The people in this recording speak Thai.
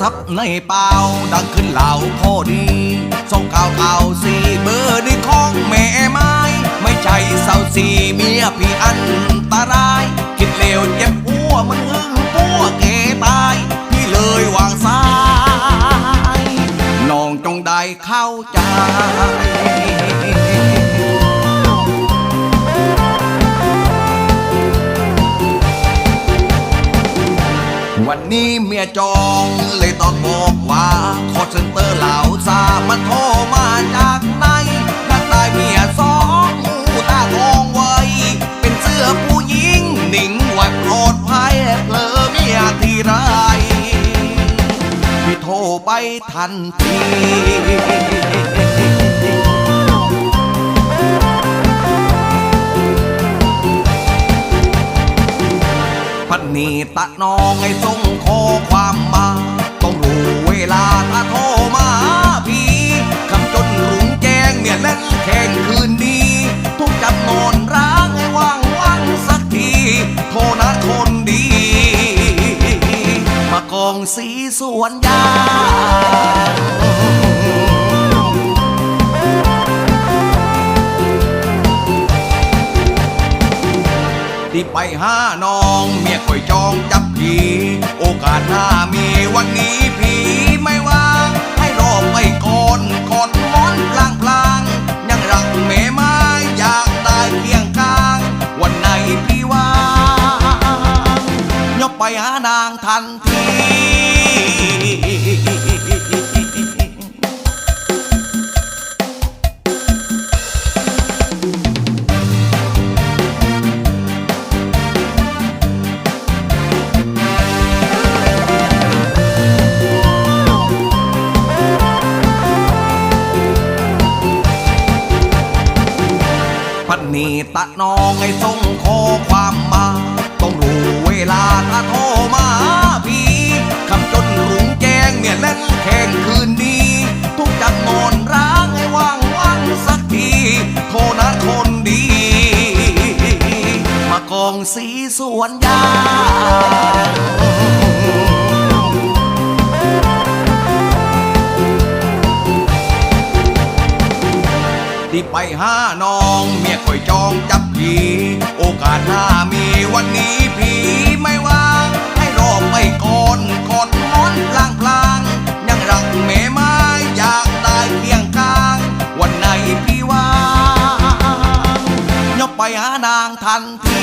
ศัพท์ในเปล่าดังขึ้นเหล่าพอดีสองเก้าเก้าสี่เบอร์ดีของแม่ไม้ ไม่ใช่เศร้าสีเมียพี่อันตราย คิดเลวเจ็บหัวมันหึงปัวเกตาย พี่เลยวางสายน้องจงได้เข้าใจ นี้เมียจองเลยต้องบอกว่าคอเซ็นเตอร์เหล่าซามันโทรมาจากไหนอยากได้เมียสองหูตาทองไว้ เป็นเสื้อผู้หญิงหนิงไว้ปลอดภัยเพลอเมียที่ไรพี่โทรไปทันทีพันนีตะน้องให้ส่ง ขอความมาต้องรู้เวลาถ้าโทรมาพี่คำจนรุงแจงเนี่ยเล่นแข่งคืนนี้ ทุกจับนอนร้างให้ว่างว่างสักที โทรนัดคนดี มากองสีสวนยางที่ไปหาน้อง เมียคอยจองจับ กาสหน้ามีวันนี้ผีไม่ว่างให้รอไปก่อนกอดหมอนพลางพลางยังรักแม่ไม้อยากได้เคียงกลาง วันไหนพี่ว่างยกไปหานางทันที นนีตะน้องให้ส่งข้อความมา ต้องรู้เวลาถ้าโทรมาพี่คำจนรุงแจ้งเนี่ยเล่นแข่งคืนนี้ ทุกจับนอนร้างให้ว่างว่างสักทีโทรนัดคนดี มากองสีสวนยา ไปหาน้อง เมียคอยจองจับผีโอกาสหน้ามีวันนี้ผีไม่ว่าง ให้รอไปก่อนกอดมอนพลางพลางยังรักแม่ไม้อยากได้เคียงกลาง วันไหนพี่ว่างยกไปหานางทันที